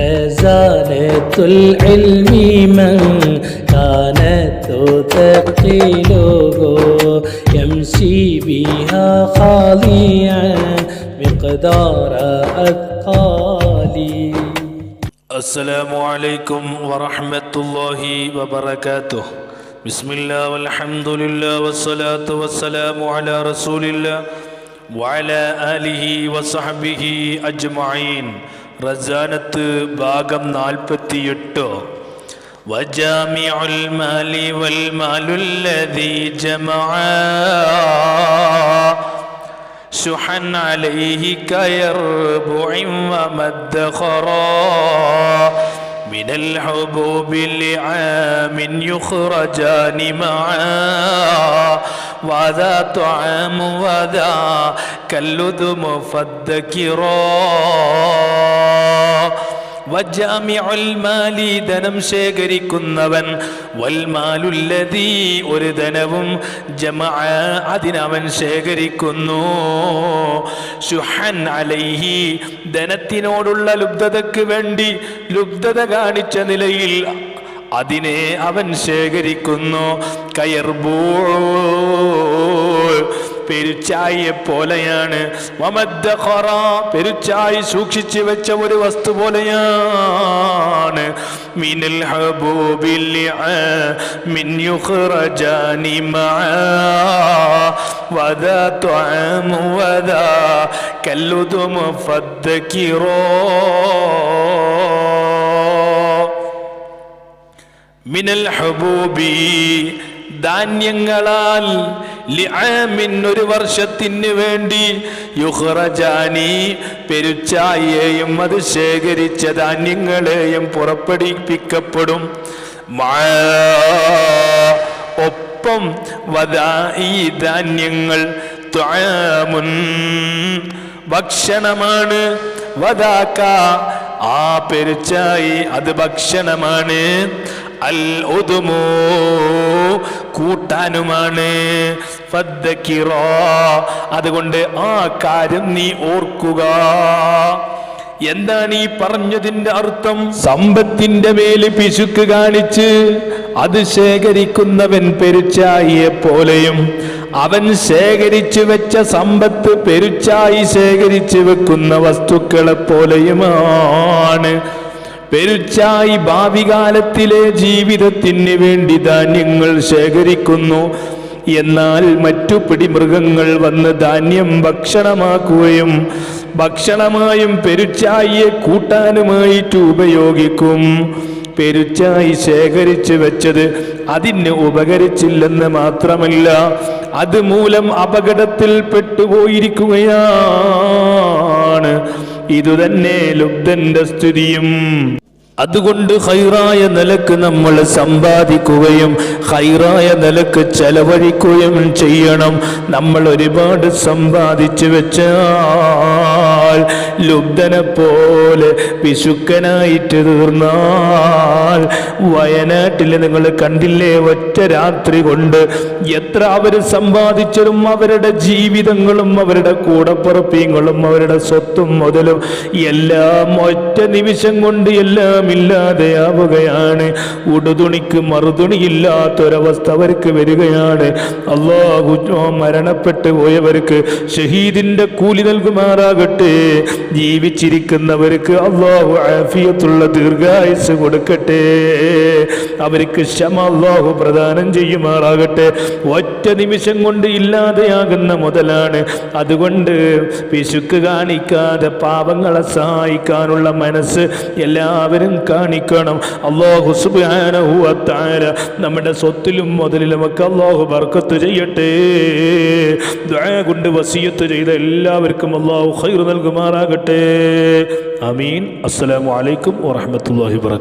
خزانة العلم من كانت تثقله يمشي بها خاليا مقدار أثقالي. السلام عليكم ورحمة الله وبركاته. بسم الله والحمد لله والصلاة والسلام على رسول الله وعلى آله وصحبه أجمعين. റസാനത്ത് ഭാഗം നാൽപ്പത്തിയെട്ട് وجامع المال والمال الذي جمعا شحا عليه كيربع ومدخرا من الحبوب لعام يخرجان معا وذا طعام وذا كاللذم فالذكرا വജാമിഉൽ മാലി ധനം ശേഖരിക്കുന്നവൻ വൽമാലുല്ലദീ ഒരു ധനവും ജമഅ അതിനവൻ ശേഖരിക്കുന്നു ശുഹൻ അലൈഹി ധനത്തിനോടുള്ള ലുബ്ധതയ്ക്ക് വേണ്ടി ലുബ്ധത കാണിച്ച നിലയിൽ അതിനെ അവൻ ശേഖരിക്കുന്നു. കയർബൂ പെരുച്ചായിയെ പോലെയാണ്. പെരുച്ചായി സൂക്ഷിച്ചു വെച്ച ഒരു വസ്തു പോലെയാണ്. മിനൽ കല്ലുതും മിൻ യുഖ്റജാനി മിനൽ ഹബൂബി ധാന്യങ്ങളാൽ ഒരു വർഷത്തിന് വേണ്ടി യുഹ്റജാനി പെരുച്ചായെയും അത് ശേഖരിച്ച ധാന്യങ്ങളെയും പുറപ്പെടുപ്പിക്കപ്പെടും ഒപ്പം വധാ ഈ ധാന്യങ്ങൾ ത്വആമുൻ ഭക്ഷണമാണ്. വദാക്ക ആ പെരുച്ചായി അത് ഭക്ഷണമാണ്. അൽ ഒതുമോ കൂട്ടാനുമാണ് അതുകൊണ്ട് ആ കാര്യം നീ ഓർക്കുക. എന്താണ് ഈ പറഞ്ഞതിന്റെ അർത്ഥം? സമ്പത്തിന്റെ മേൽ പിശുക്ക് കാണിച്ച് അത് ശേഖരിക്കുന്നവൻ പെരുച്ചായിയെ പോലെയും അവൻ ശേഖരിച്ചു വെച്ച സമ്പത്ത് പെരുച്ചായി ശേഖരിച്ചു വെക്കുന്ന വസ്തുക്കളെ പോലെയുമാണ്. പെരുച്ചായി ഭാവി കാലത്തിലെ ജീവിതത്തിന് വേണ്ടി ധാന്യങ്ങൾ ശേഖരിക്കുന്നു. എന്നാൽ മറ്റു പിടിമൃഗങ്ങൾ വന്ന് ധാന്യം ഭക്ഷണമാക്കുകയും ഭക്ഷണമായും പെരുച്ചായിയെ കൂട്ടാനുമായിട്ട് ഉപയോഗിക്കും. പെരുച്ചായി ശേഖരിച്ചു വെച്ചത് അതിന് ഉപകരിച്ചില്ലെന്ന് മാത്രമല്ല അതുമൂലം അപകടത്തിൽ പെട്ടുപോയിരിക്കുകയാണ്. ഇതുതന്നെ ലുബ്ധന്റെ സ്ഥിതിയും അതുകൊണ്ട് ഹൈറായ നിലയ്ക്ക് നമ്മൾ സമ്പാദിക്കുകയും ഹൈറായ നിലയ്ക്ക് ചെലവഴിക്കുകയും ചെയ്യണം. നമ്മൾ ഒരുപാട് സമ്പാദിച്ചു വെച്ചാൽ ലുബ്ധനെ പോലെ പിശുക്കനായിട്ട് തീർന്നാൽ. വയനാട്ടിൽ നിങ്ങൾ കണ്ടില്ലേ ഒറ്റ രാത്രി കൊണ്ട് എത്ര അവർ സമ്പാദിച്ചതും അവരുടെ ജീവിതങ്ങളും അവരുടെ കൂടപ്പുറപ്പിയങ്ങളും അവരുടെ സ്വത്തും മുതലും എല്ലാം ഒറ്റ നിമിഷം കൊണ്ട് എല്ലാം ഇല്ലാതെയാവുകയാണ് ഉടുതുണിക്ക് മറുതുണിയില്ലാത്തൊരവസ്ഥ അവർക്ക് വരികയാണ്. അള്ളാഹു മരണപ്പെട്ടു പോയവർക്ക് ഷഹീദിന്റെ കൂലി നൽകുമാറാകട്ടെ. ജീവിച്ചിരിക്കുന്നവർക്ക് അള്ളാഹു ആഫിയത്തുള്ള ദീർഘായുസ് കൊടുക്കട്ടെ. അവർക്ക് ക്ഷമ അള്ളാഹു പ്രദാനം ചെയ്യുമാറാകട്ടെ. ഒറ്റ നിമിഷം കൊണ്ട് ഇല്ലാതെയാകുന്ന മുതലാണ്. അതുകൊണ്ട് പിശുക്ക് കാണിക്കാതെ പാപങ്ങളെ സഹായിക്കാനുള്ള മനസ്സ് എല്ലാവരും കാണിക്കണം. അള്ളാഹു സുബ്ഹാനഹു വ നമ്മുടെ സ്വത്തിലും മുതലിലും ഒക്കെ അള്ളാഹു ബർക്കത്ത് ചെയ്യട്ടെ. കൊണ്ട് വസിയത്ത് ചെയ്ത എല്ലാവർക്കും അള്ളാഹു ഖൈർ നൽകുമാറാകട്ടെ. അമീൻ അസ്സലാമു അലൈക്കും വറഹ്മത്തുള്ളാഹി വബറകാതുഹു